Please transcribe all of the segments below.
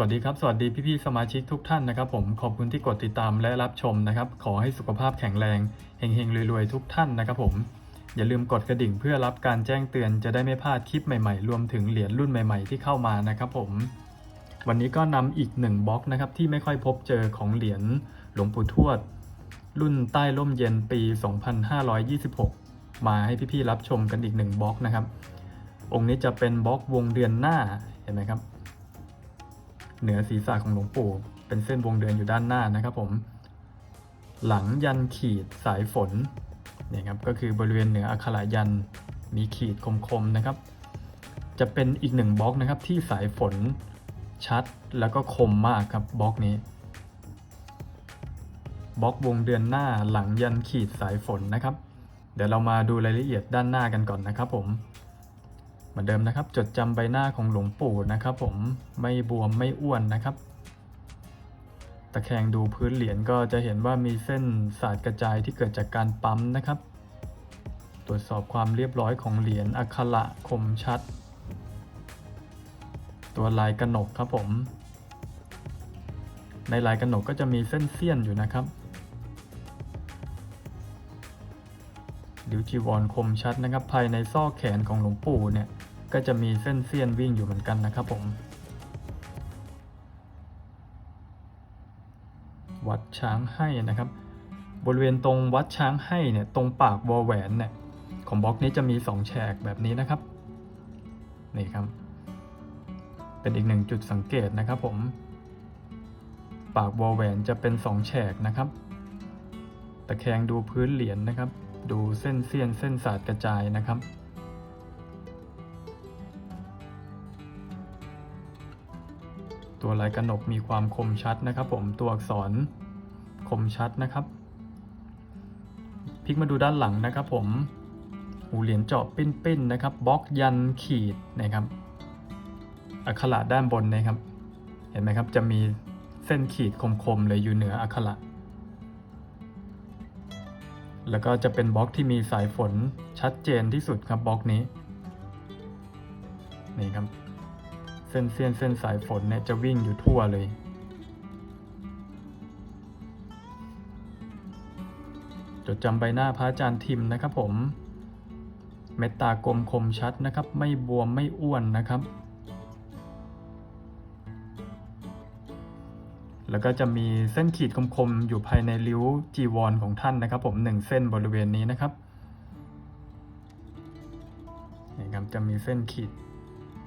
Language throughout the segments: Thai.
สวัสดีครับ สวัสดีพี่ๆสมาชิกทุกท่านนะครับ ผมขอบคุณที่กดติดตามและรับชมนะครับ ขอให้สุขภาพแข็งแรงเฮงๆรวยๆทุกท่านนะครับ ผมอย่าลืมกดกระดิ่งเพื่อรับการแจ้งเตือนจะได้ไม่พลาดคลิปใหม่ๆ รวมถึงเหรียญรุ่นใหม่ๆ ที่เข้ามานะครับผม วันนี้ก็นำอีกหนึ่งบล็อกนะครับที่ไม่ค่อยพบเจอของเหรียญหลวงปู่ทวด รุ่นใต้ร่มเย็นปี 2526 มาให้พี่ๆรับชมกันอีกหนึ่งบล็อกนะครับ องค์นี้จะเป็นบล็อกวงเดือนหน้าเห็นไหมครับ เหนือศีรษะของหลวงปู่ เป็นเส้นวงเดือนอยู่ด้านหน้านะครับผม หลังยันขีดสายฝนเนี่ยครับก็คือบริเวณเหนืออักขระยันมีขีดคมๆนะครับ จะเป็นอีกหนึ่งบล็อกนะครับที่สายฝนชัดแล้วก็คมมากครับบล็อกนี้บล็อกวงเดือนหน้าหลังยันขีดสายฝนนะครับ เดี๋ยวเรามาดูรายละเอียดด้านหน้ากันก่อนนะครับผม มือนเดิมนะครับ จดจำใบหน้าของหลวงปู่นะครับ ผมไม่บวมไม่อ้วนนะครับ ตะแคงดูพื้นเหรียญก็จะเห็นว่ามีเส้นสาดกระจายที่เกิดจากการปั๊มนะครับ ตรวจสอบความเรียบร้อยของเหรียญอักขระคมชัด ตัวลายกระหนกครับผม ในลายกระหนกก็จะมีเส้นเสี้ยนอยู่นะครับดิวจีวรคมชัดนะครับ ภายในซอกแขนของหลวงปู่เนี่ย ก็จะมีเส้นเสี้ยนวิ่งอยู่เหมือนกันนะครับผม วัดช้างให้นะครับ บริเวณตรงวัดช้างให้เนี่ยตรงปากวอแหวนเนี่ยของบล็อกนี้จะมี 2 แฉกแบบนี้นะครับนี่ครับ เป็นอีกหนึ่งจุดสังเกตนะครับผม ปากวอแหวนจะเป็น 2 แฉกนะครับตะแคงดูพื้นเหรียญนะครับ ดูเส้นเสี้ยนเส้นสาดกระจายนะครับ ตัวลายกระหนกมีความคมชัดนะครับ ผมตัวอักษรคมชัดนะครับพลิกมาดูด้านหลังนะครับ ผมหูเหรียญเจาะปิ้นๆนะครับบล็อกยันขีดนะครับอักขระด้านบนนะครับ เห็นไหมครับจะมีเส้นขีดคมๆเลยอยู่เหนืออักขระแล้วก็จะเป็นบล็อกที่มีสายฝนชัดเจนที่สุดครับบล็อกนี้นี่ครับ เส้นเส้นเส้นสายฝนเนี่ยจะวิ่งอยู่ทั่วเลย จดจำใบหน้าพระอาจารย์ทิมนะครับผม เมตตากลมคมชัดนะครับ ไม่บวมไม่อ้วนนะครับ แล้วก็จะมีเส้นขีดคมๆอยู่ภายในริ้วจีวรของท่านนะครับ ผมหนึ่งเส้นบริเวณนี้นะครับนี่ครับจะมีเส้นขีด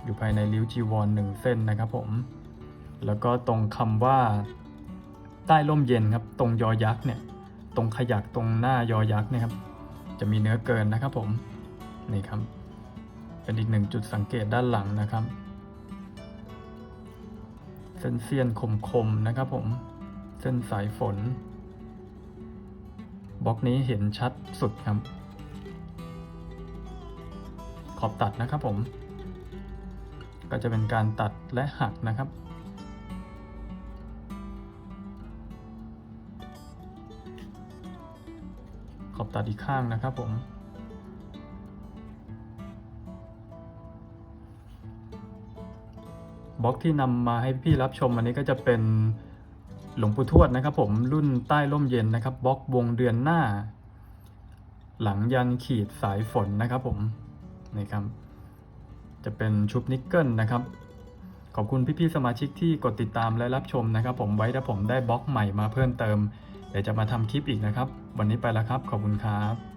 อยู่ภายในริ้วจีวรหนึ่งเส้นนะครับผม แล้วก็ตรงคำว่า ใต้ร่มเย็นครับ ตรงยอยักษ์เนี่ย ตรงขยักตรงหน้ายอยักษ์เนี่ยครับ จะมีเนื้อเกินนะครับผม นี่ครับ เป็นอีกหนึ่งจุดสังเกตด้านหลังนะครับ เส้นเสี้ยนคมๆนะครับผม เส้นสายฝน บล็อกนี้เห็นชัดสุดครับ ขอบตัดนะครับผม ก็จะเป็นการตัดและหักนะครับ ขอบตัดอีกข้างนะครับผมบล็อกที่นำมาให้พี่รับชมอันนี้ก็จะเป็นหลวงปู่ทวดนะครับ ผมรุ่นใต้ร่มเย็นนะครับบล็อกวงเดือนหน้า หลังยันขีดสายฝนนะครับผมนี่ครับ จะเป็นชุบนิกเกิลนะครับ ขอบคุณพี่ๆสมาชิกที่กดติดตามและรับชมนะครับ ผมไว้ถ้าผมได้บล็อกใหม่มาเพิ่มเติม เดี๋ยวจะมาทำคลิปอีกนะครับ วันนี้ไปแล้วครับ ขอบคุณครับ